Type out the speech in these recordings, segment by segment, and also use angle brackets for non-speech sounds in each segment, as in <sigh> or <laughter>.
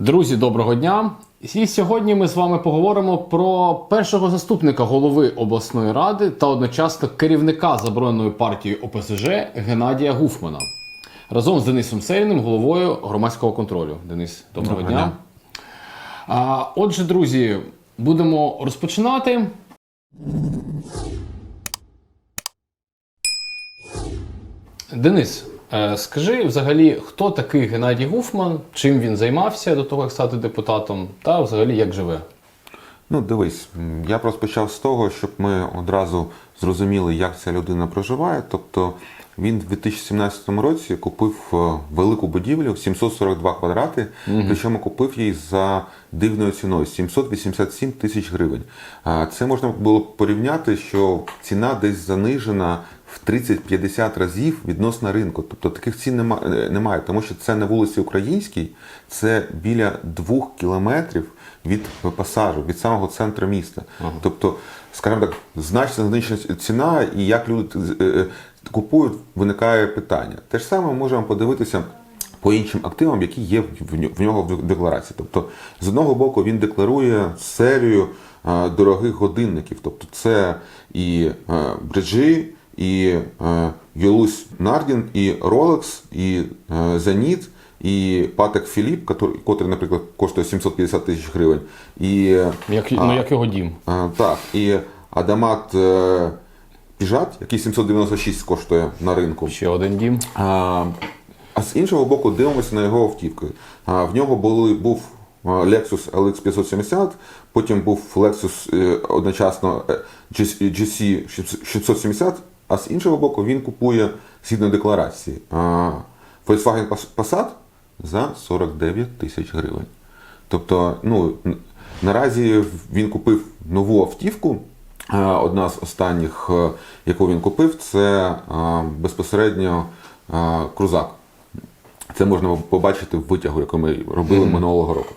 Друзі, доброго дня! І сьогодні ми з вами поговоримо про першого заступника голови обласної ради та одночасно керівника забороненої партії ОПЗЖ Геннадія Гуфмана разом з Денисом Сейним, головою громадського контролю. Денис, доброго, Доброго дня. А, отже, друзі, будемо розпочинати. Денис, скажи взагалі, хто такий Геннадій Гуфман, чим він займався до того, як стати депутатом, та взагалі як живе? Ну, дивись, я б розпочав з того, щоб ми одразу зрозуміли, як ця людина проживає. Тобто він в 2017 році купив е, велику будівлю 742 квадрати, причому купив її за дивною ціною 787 тисяч гривень. А Це можна було порівняти, що ціна десь занижена в 30-50 разів відносно ринку. Тобто таких цін е, немає, тому що це на вулиці Українській, це біля двох кілометрів від пасажу, від самого центру міста. Тобто, скажімо так, значно знищена ціна, і як люди е, е, купують, виникає питання. Те ж саме ми можемо подивитися. По іншим активам, які є в нього в декларації. Тобто, з одного боку, він декларує серію дорогих годинників. Тобто, це і бриджі, і е, Юлус Нардін, і Rolex, і е, Zenit, і Патек Філіп, котрий, котрий, наприклад, коштує 750 тисяч гривень. І, Як, а, ну, як його дім? а, так, і Адамат е, Піжат, який 796 коштує на ринку. Ще один дім. А, а з іншого боку, дивимося на його автівки. А, в нього були, був Lexus LX 570, потім був Lexus е, одночасно е, GC 670, а з іншого боку, він купує згідно декларації Volkswagen Pass- Passat за 49 тисяч гривень. Тобто, ну, наразі він купив нову автівку. Одна з останніх, е, яку він купив, це безпосередньо крузак. Це можна побачити в витягу, який ми робили минулого року.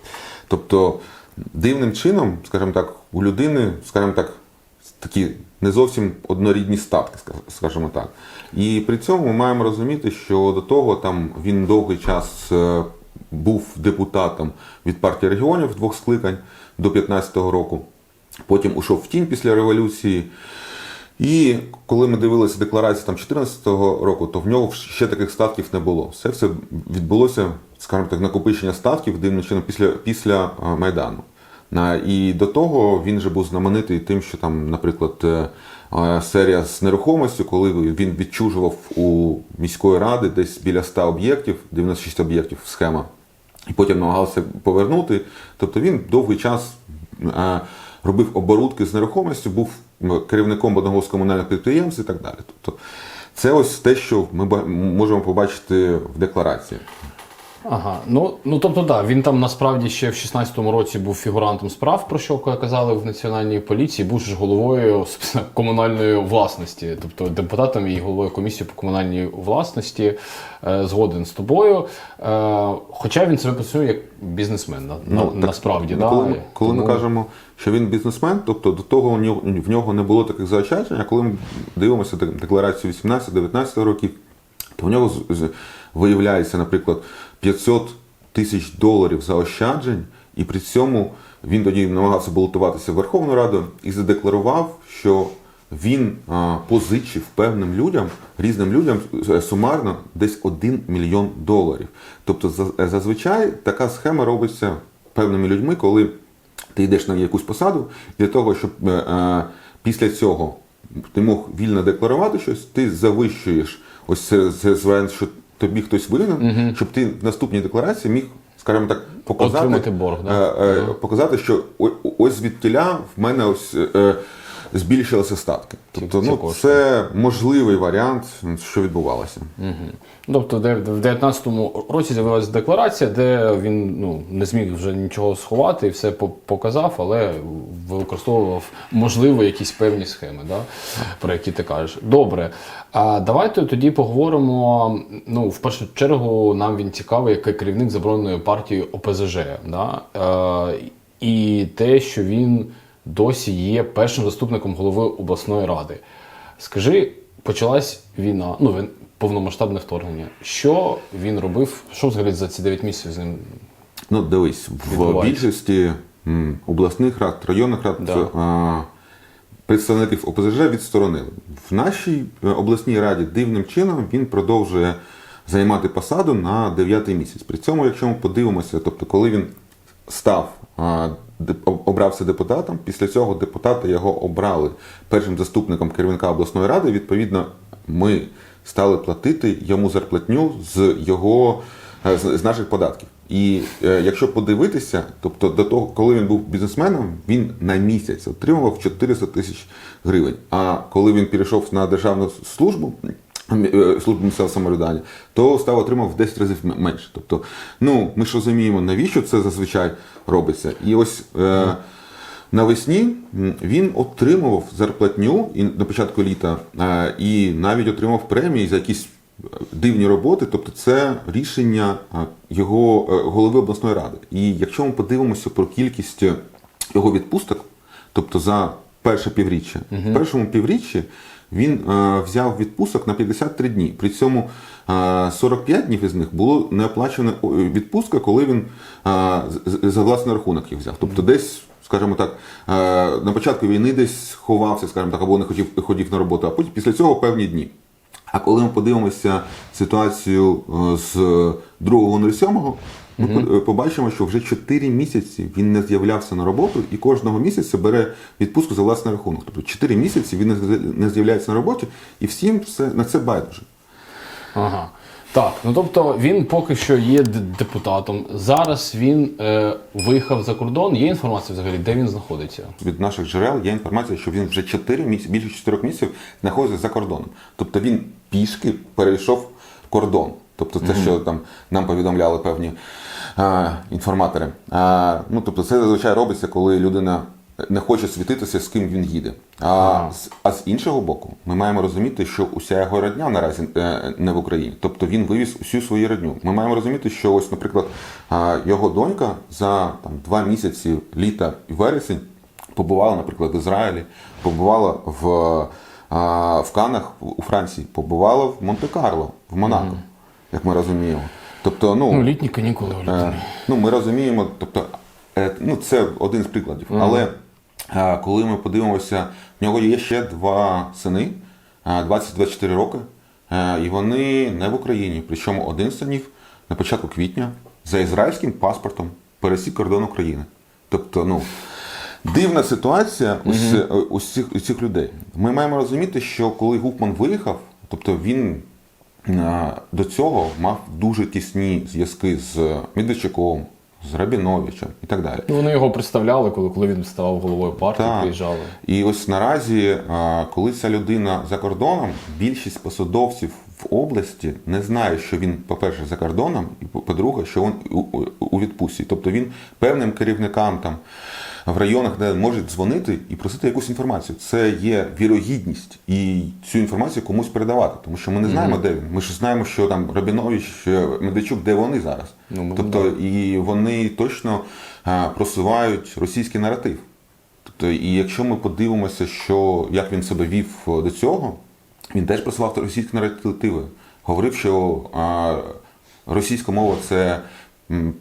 Тобто, дивним чином, скажімо так, у людини, скажімо так, такі не зовсім однорідні статки, ска- скажімо так. І при цьому ми маємо розуміти, що до того там він довгий час е, був депутатом від партії регіонів двох скликань до 15-го року. Потім ушов в тінь після революції. І коли ми дивилися декларацію там 2014 року, то в нього ще таких статків не було. Все все відбулося, скажімо так, накопичення статків дивним чином після, після е, Майдану. І до того він же був знаменитий тим, що там, наприклад, е, серія з нерухомістю, коли він відчужував у міської ради десь біля 100 об'єктів, 96 об'єктів схема, і потім намагався повернути. Тобто він довгий час робив оборудки з нерухомістю, був керівником одного з комунальних підприємств і так далі. Тобто це ось те, що ми можемо побачити в декларації. Ага, ну, ну тобто, так, він там насправді ще в 16-му році був фігурантом справ, про що казали в національній поліції, був ж головою <laughs> комунальної власності, тобто депутатом і головою комісії по комунальній власності е, згоден з тобою. Е, хоча він себе працює як бізнесмен, на, на- так, насправді. ну, да, коли, ми- ми кажемо, що він бізнесмен, тобто до того в нього не було таких заощаджень, а коли ми дивимося декларацію 18-19 років, то в нього виявляється, наприклад, 500 тисяч доларів заощаджень, і при цьому він тоді намагався балотуватися в Верховну Раду і задекларував, що він позичив певним людям, різним людям е, сумарно десь 1 мільйон доларів. Тобто зазвичай така схема робиться певними людьми, коли ти йдеш на якусь посаду, для того, щоб е, е, після цього ти мог вільно декларувати щось, ти завищуєш ось це, звання, що тобі хтось винен, щоб ти в наступній декларації міг, скажімо так, показати, борг, да? е, е, показати, що ось звідтіля в мене ось. Збільшилися статки. Тобто, ну, це можливий варіант, що відбувалося. Тобто, де в 19-му році з'явилася декларація, де він ну, не зміг вже нічого сховати і все показав, але використовував можливо якісь певні схеми, да? про які ти кажеш. Добре. А давайте тоді поговоримо. Ну, в першу чергу, нам він цікавий, як керівник забороненої партії ОПЗЖ. Да? Е, і те, що він досі є першим заступником голови обласної ради. Скажи, почалась війна, ну він повномасштабне вторгнення. Що він робив? Що взагалі за ці 9 місяців з ним Ну, дивись, в більшості обласних рад, районних рад Да. а, представників ОПЗЖ відсторонили. В нашій е, обласній раді дивним чином він продовжує займати посаду на дев'ятий місяць. При цьому, якщо ми подивимося, тобто, коли він став обрався депутатом, після цього депутата його обрали першим заступником керівника обласної ради. Відповідно, ми стали платити йому зарплатню з його е, з, наших податків. І е, якщо подивитися, тобто до того, коли він був бізнесменом, він на місяць отримував 400 тисяч гривень. А коли він перейшов на державну службу, е, службу місцевого самоврядування, то став отримав в 10 разів менше. Тобто, ну ми ж розуміємо, навіщо це зазвичай робиться. І ось е, навесні він отримував зарплатню і на початку літа, е, і навіть отримав премії за якісь е, дивні роботи. Тобто, це рішення е, його голови обласної ради. І якщо ми подивимося про кількість його відпусток, тобто за перше півріччя, в першому півріччі він е, взяв відпусток на 53 дні. При цьому е, 45 днів із них було неоплачена відпустка, коли він е, за власний рахунок їх взяв. Тобто десь, скажімо так, е, на початку війни десь ховався, скажімо так, або не хотів ходив на роботу, а потім після цього певні дні. А коли ми подивимося ситуацію е, з 2.07, ми е, побачимо, що вже 4 місяці він не з'являвся на роботу і кожного місяця бере відпустку за власний рахунок. Тобто 4 місяці він не з'являється на роботі, і всім все на це байдуже. Ага. Так, ну тобто він поки що є депутатом. Зараз він е, виїхав за кордон. Є інформація взагалі, де він знаходиться? Від наших джерел є інформація, що він вже 4 місяці, більше 4 місяців знаходиться за кордоном. Тобто він пішки перейшов кордон. Тобто це, що там нам повідомляли певні інформатори. А, ну, тобто це зазвичай робиться, коли людина не хоче світитися, з ким він їде. А, з, а з іншого боку, ми маємо розуміти, що уся його родня наразі е, не в Україні. Тобто він вивіз усю свою родню. Ми маємо розуміти, що ось, наприклад, його донька за там, два місяці літа і вересень побувала, наприклад, в Ізраїлі, побувала в, а, в Канах у Франції, побувала в Монте-Карло, в Монако, як ми розуміємо. Тобто, ну, Ну, літні канікули у людини. Е, Ну, ми розуміємо, тобто, е, ну, це один з прикладів. Але е, коли ми подивимося, в нього є ще два сини, е, 20-24 роки, е, і вони не в Україні. Причому один з синів на початку квітня за ізраїльським паспортом пересік кордон України. Тобто, ну. Дивна ситуація у, с- у, цих, у людей. Ми маємо розуміти, що коли Гуфман виїхав, тобто він до цього мав дуже тісні зв'язки з Медведчуком, з Рабіновичем і так далі. Ну, вони його представляли, коли, коли він ставав головою партії, Так. приїжджали. І ось наразі, е, коли ця людина за кордоном, більшість посадовців в області не знає, що він, по-перше, за кордоном, і по-друге, що він у відпустці. Тобто він певним керівникам там в районах, де можуть дзвонити і просити якусь інформацію. Це є вірогідність і цю інформацію комусь передавати, тому що ми не знаємо, де він. Ми ж знаємо, що там Рабінович, е, Медведчук, де вони зараз. Ну, тобто, і вони точно е, просувають російський наратив. Тобто, і якщо ми подивимося, що як він себе вів е, до цього, він теж просував російські наративи. Говорив, що а, російська мова це е,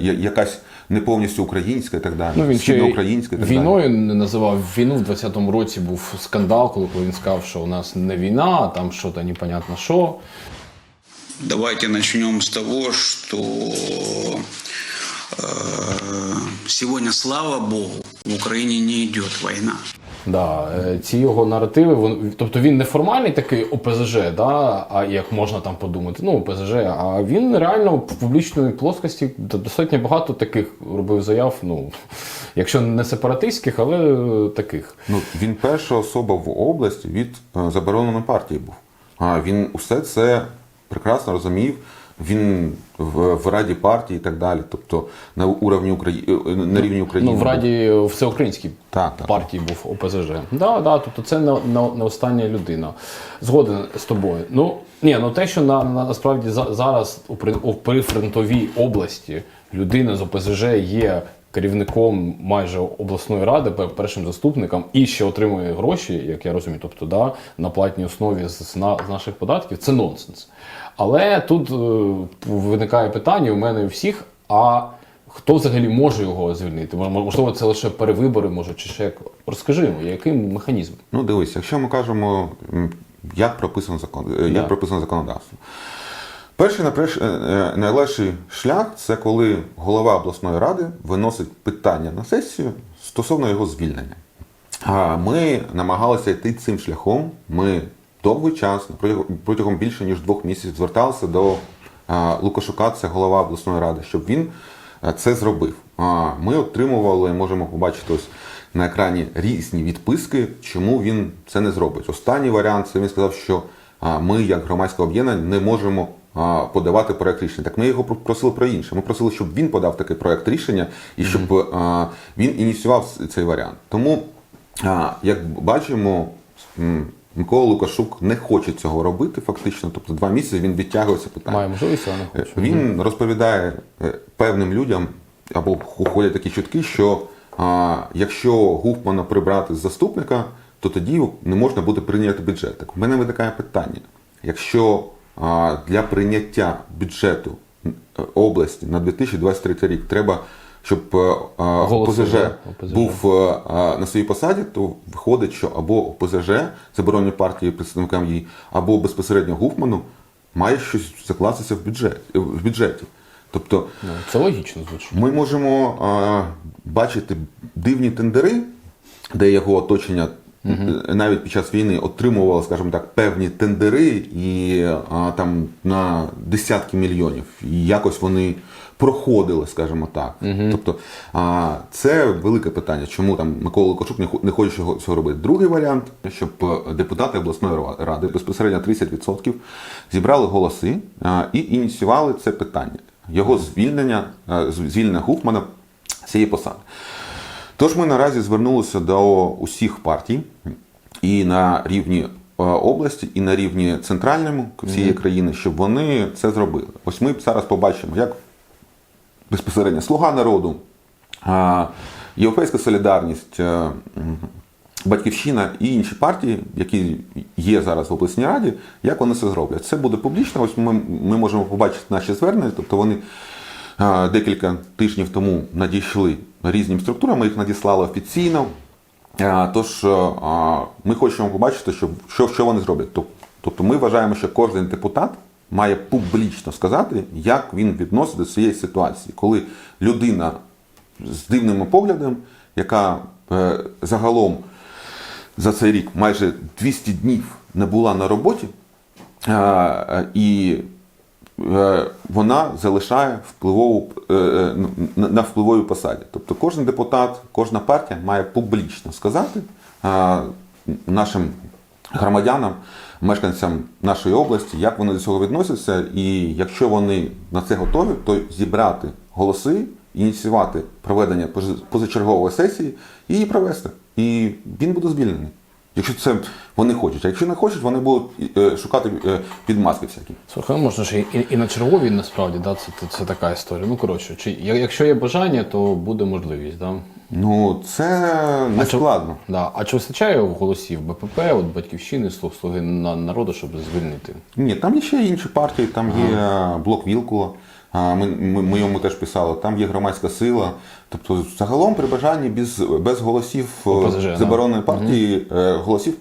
якась не повністю українська і так далі. Ну, він ще й східноукраїнська і так далі. війною не називав війну. В 20-му році був скандал, коли він сказав, що у нас не війна, а там що-то непонятно що. Давайте начнем с того, что э, сегодня, слава Богу, в Украине не идет война. Да, е, ці його наративи, вон, тобто він не формальний такий ОПЗЖ, да, а як можна там подумати, ну ОПЗЖ, а він реально в публічної плоскості до- достатньо багато таких робив заяв, ну, <laughs> якщо не сепаратистських, але е, таких. Ну, він перша особа в області від е, забороненої партії був. А він усе це прекрасно розумів. Він в, в Раді партії і так далі. Тобто на уровні Украї... е, на рівні України. Ну, в Раді всеукраїнській Так, так. партії був ОПЗЖ. Да, да, тобто це не, не, не остання людина. Згоден з тобою. Ну, ні, ну те, що на, на, насправді за, зараз у, при, у прифронтовій області людина з ОПЗЖ є керівником майже обласної ради, першим заступником, і ще отримує гроші, як я розумію, тобто да, на платній основі з, з, на- з наших податків, це нонсенс. Але тут е, виникає питання у мене і у всіх. А хто взагалі може його звільнити? Мож- Можливо, це лише перевибори, може, чи ще як. Розкажи, який механізм? Ну, дивись, якщо ми кажемо, як прописано закон, е, як прописано законодавство. Перший е, е, найлегший шлях це коли голова обласної ради виносить питання на сесію стосовно його звільнення. Ми намагалися йти цим шляхом. Ми довгий час, протягом, більше ніж двох місяців, зверталися до Лукашука, це голова обласної ради, щоб він це зробив. Ми отримували, можемо побачити ось на екрані різні відписки, чому він це не зробить. Останній варіант це він сказав, що ми, як громадське об'єднання, не можемо подавати проект рішення. Так ми його просили про інше. Ми просили, щоб він подав такий проект рішення і щоб він ініціював цей варіант. Тому, як бачимо, Микола Лукашук не хоче цього робити, фактично. Тобто два місяці він відтягує це питання. Має можливість, але не хоче. Він розповідає е, певним людям, або ходять такі чутки, що а, якщо Гуфмана прибрати з заступника, то тоді не можна буде прийняти бюджет. Так в мене виникає питання: якщо для прийняття бюджету е, області на 2023 рік треба, щоб е, Голоси, ОПЗЖ ОПЗЖ. був е, на своїй посаді, то виходить, що або ОПЗЖ, заборонені партії представникам її, або безпосередньо Гуфману має щось закластися в бюджеті. В бюджеті. Тобто Ну, це логічно звучить. ми можемо а, бачити дивні тендери, де його оточення е, навіть під час війни отримувало, скажімо так, певні тендери і а, там на десятки мільйонів. І якось вони проходили, скажімо так. Тобто а, це велике питання, чому там Микола Лукашук не хо- не хоче цього робити. Другий варіант, щоб е, депутати обласної ради безпосередньо 30% зібрали голоси а, і ініціювали це питання. Його звільнення, е, звільнення Гуфмана з цієї посади. Тож ми наразі звернулися до усіх партій і на рівні е, області, і на рівні центральному всієї країни, щоб вони це зробили. Ось ми зараз побачимо, як безпосередньо Слуга народу, Європейська солідарність, е, Батьківщина і інші партії, які є зараз в обласній раді, як вони це зроблять. Це буде публічно. Ось ми, ми можемо побачити наші звернення, тобто вони декілька тижнів тому надійшли різним структурам, ми їх надіслали офіційно. Тож ми хочемо побачити, що, що, вони зроблять. Тобто ми вважаємо, що кожен депутат має публічно сказати, як він відноситься до цієї ситуації, коли людина з дивним поглядом, яка е, загалом за цей рік майже 200 днів не була на роботі, і вона залишає впливову е, е, на- впливовій посаді. Тобто кожен депутат, кожна партія має публічно сказати е, нашим громадянам, мешканцям нашої області, як вони до цього відносяться, і якщо вони на це готові, то зібрати голоси, ініціювати проведення позачергової сесії і її провести. І він буде звільнений. Якщо це вони хочуть, а якщо не хочуть, вони будуть е, шукати е, підмазки всякі. Слухай, ну, можна ж і, і на черговій насправді, да, це, це, така історія. Ну коротше, чи якщо є бажання, то буде можливість, да? Ну це не А чи- складно. Да. А чи вистачає голосів БПП, от батьківщини, слуг слуги на народу, щоб звільнити? Ні, там є ще інші партії, там є блок Вілкула. а, Ми, ми, ми йому теж писали, там є громадська сила. Тобто, загалом при бажанні без, без голосів е, ОПЗЖ, да. партії е, голосів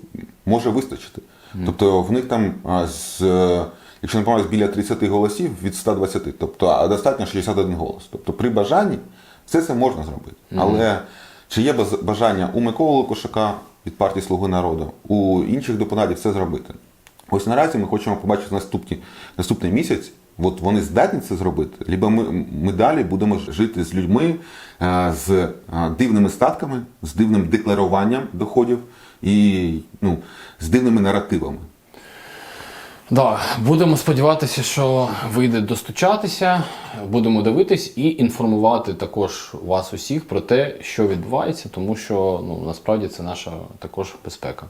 може вистачити. Тобто в них там з, е, якщо не помиляюсь, біля 30 голосів від 120. Тобто, а достатньо 61 голос. Тобто при бажанні все це можна зробити. Але чи є бажання у Миколи Лукашука від партії Слуги народу, у інших депутатів це зробити? Ось наразі ми хочемо побачити наступні, наступний місяць. От вони здатні це зробити, либо ми, ми далі будемо жити з людьми е, з е, дивними статками, з дивним декларуванням доходів і ну, з дивними наративами. Да, будемо сподіватися, що вийде достучатися, будемо дивитись і інформувати також вас усіх про те, що відбувається, тому що ну насправді це наша також безпека.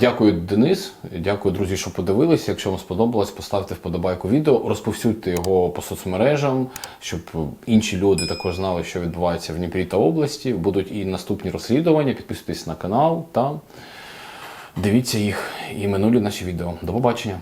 Дякую, Денис. Дякую, друзі, що подивилися. Якщо вам сподобалось, поставте вподобайку відео, розповсюдьте його по соцмережам, щоб інші люди також знали, що відбувається в Дніпрі та області. Будуть і наступні розслідування. Підписуйтесь на канал та дивіться їх і минулі наші відео. До побачення.